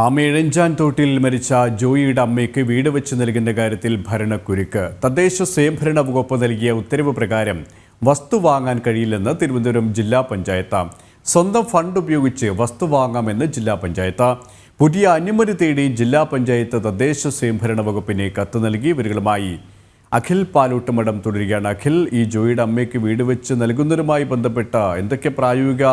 ആമയിഴഞ്ചാൻ തോട്ടിൽ മരിച്ച ജോയിയുടെ അമ്മയ്ക്ക് വീട് വെച്ച് നൽകുന്ന കാര്യത്തിൽ ഭരണക്കുരുക്ക്. തദ്ദേശ സ്വയംഭരണ വകുപ്പ് നൽകിയ ഉത്തരവ് പ്രകാരം വസ്തു വാങ്ങാൻ കഴിയില്ലെന്ന് തിരുവനന്തപുരം ജില്ലാ പഞ്ചായത്ത്. സ്വന്തം ഫണ്ട് ഉപയോഗിച്ച് വസ്തു വാങ്ങാമെന്ന് ജില്ലാ പഞ്ചായത്ത്. പുതിയ അനുമതി തേടി ജില്ലാ പഞ്ചായത്ത് തദ്ദേശ സ്വയംഭരണ വകുപ്പിന് കത്ത് നൽകി ഇവരുകളുമായി. അഖിൽ പാലൂട്ടുമഠം തുടരുകയാണ്. അഖിൽ ഈ ജോയിയുടെ അമ്മയ്ക്ക് വീട് വെച്ച് നൽകുന്നതുമായി ബന്ധപ്പെട്ട എന്തൊക്കെ പ്രായോഗിക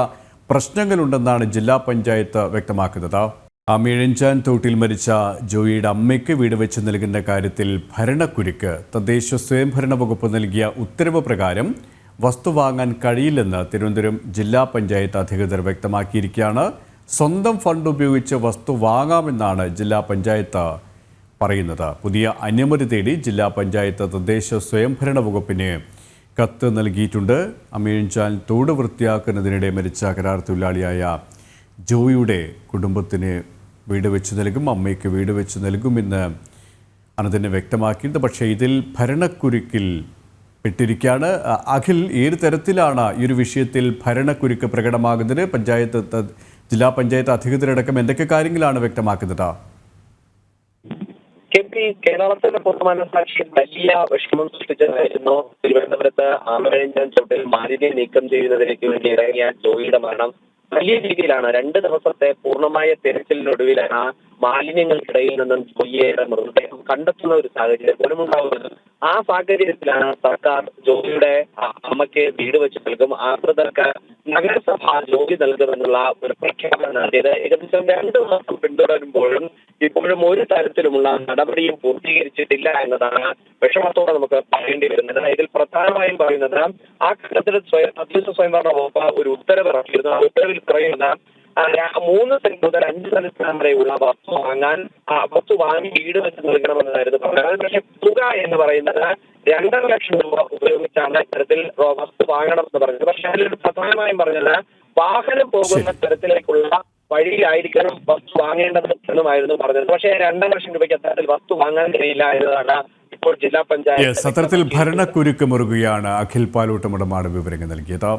പ്രശ്നങ്ങളുണ്ടെന്നാണ് ജില്ലാ പഞ്ചായത്ത് വ്യക്തമാക്കുന്നത്? അമിഴഞ്ചാൻ തോട്ടിൽ മരിച്ച ജോയിയുടെ അമ്മയ്ക്ക് വീട് വെച്ച് നൽകുന്ന കാര്യത്തിൽ ഭരണക്കുരുക്ക്. തദ്ദേശ സ്വയംഭരണ വകുപ്പ് നൽകിയ ഉത്തരവ് പ്രകാരം വസ്തു വാങ്ങാൻ കഴിയില്ലെന്ന് തിരുവനന്തപുരം ജില്ലാ പഞ്ചായത്ത് അധികൃതർ വ്യക്തമാക്കിയിരിക്കുകയാണ്. സ്വന്തം ഫണ്ട് ഉപയോഗിച്ച് വസ്തു വാങ്ങാമെന്നാണ് ജില്ലാ പഞ്ചായത്ത് പറയുന്നത്. പുതിയ അനുമതി തേടി ജില്ലാ പഞ്ചായത്ത് തദ്ദേശ സ്വയംഭരണ വകുപ്പിന് കത്ത് നൽകിയിട്ടുണ്ട്. അമീൻചാൻ തോട് വൃത്തിയാക്കുന്നതിനിടെ മരിച്ച കരാർ തൊഴിലാളിയായ ജോയിയുടെ കുടുംബത്തിന് വീട് വെച്ച് നൽകും അമ്മയ്ക്ക് വീട് വെച്ച് നൽകുമെന്ന് തന്നെ വ്യക്തമാക്കിയത് പക്ഷേ ഇതിൽ ഭരണക്കുരുക്കിൽ പെട്ടിരിക്കുകയാണ്. അഖിൽ ഏത് തരത്തിലാണ് ഈ ഒരു വിഷയത്തിൽ ഭരണക്കുരുക്ക് പ്രകടമാകുന്നത്? പഞ്ചായത്ത് ജില്ലാ പഞ്ചായത്ത് അധികൃതരടക്കം എന്തൊക്കെ കാര്യങ്ങളാണ് വ്യക്തമാക്കുന്നത്? കെ പി കേരളത്തിന്റെ പൊതുമനസാക്ഷിയിൽ വലിയ വിഷമം സൃഷ്ടിച്ചതായിരുന്നു. തിരുവനന്തപുരത്ത് ആമഴഞ്ചൻ ചോട്ടിൽ മാലിന്യം നീക്കം ചെയ്യുന്നതിലേക്ക് വേണ്ടി ഇറങ്ങിയ ജോയിയുടെ മരണം. വലിയ രീതിയിലാണ്. രണ്ട് ദിവസത്തെ പൂർണമായ തെരച്ചിലിനൊടുവിലാണ് മാലിന്യങ്ങൾക്കിടയിൽ നിന്നും ജോയിയുടെ മൃതദേഹം കണ്ടെത്തുന്ന ഒരു സാഹചര്യം പോലും ഉണ്ടാവുന്നത് ആ സാഹചര്യത്തിലാണ് സർക്കാർ ജോലിയുടെ അമ്മയ്ക്ക് വീട് വെച്ച് നൽകും. ആശ്രിതർക്ക് നഗരസഭ ജോലി നൽകുമെന്നുള്ള ഒരു പ്രഖ്യാപനം നടത്തിയത് ഏകദേശം രണ്ട് മാസം പിന്തുടരുമ്പോഴും ഇപ്പോഴും ഒരു തരത്തിലുമുള്ള നടപടിയും പൂർത്തീകരിച്ചിട്ടില്ല എന്നതാണ് വിഷമത്തോടെ നമുക്ക് പറയേണ്ടി വരുന്നത് ഇതിൽ പ്രധാനമായും പറയുന്നത് ആ ഘട്ടത്തിൽ സ്വയം തദ്ദേശ സ്വയംഭരണ വകുപ്പ് ഒരു ഉത്തരവ് ഇറക്കിയിരുന്നു ആ ഉത്തരവിൽ പറയുന്ന മൂന്ന് സെന്റ് മുതൽ അഞ്ച് സെന്റ് വരെയുള്ള വസ്തു വാങ്ങാൻ വസ്തു വാങ്ങി വീട് വെച്ച് നൽകണമെന്നായിരുന്നു പറഞ്ഞത്. പക്ഷെ തുക എന്ന് പറയുന്നത് രണ്ടര ലക്ഷം രൂപ ഉപയോഗിച്ചാണ് ഇത്തരത്തിൽ വസ്തു വാങ്ങണം എന്ന് പറഞ്ഞത്. പക്ഷെ അതിലൊരു പ്രധാനമായും പറഞ്ഞത് വാഹനം പോകുന്ന തരത്തിലേക്കുള്ള വഴിയിലായിരിക്കണം വസ്തു വാങ്ങേണ്ടത് എന്നുമായിരുന്നു പറഞ്ഞത്. പക്ഷേ രണ്ടര ലക്ഷം രൂപയ്ക്ക് അത്തരത്തിൽ വസ്തു വാങ്ങാൻ കഴിയില്ല എന്നതാണ് ഇപ്പോൾ ജില്ലാ പഞ്ചായത്ത് അത്തരത്തിൽ ഭരണക്കുരുക്ക് മുറുകുകയാണ് അഖിൽ പാലൂട്ടമുടമാണ് വിവരങ്ങൾ നൽകിയത്.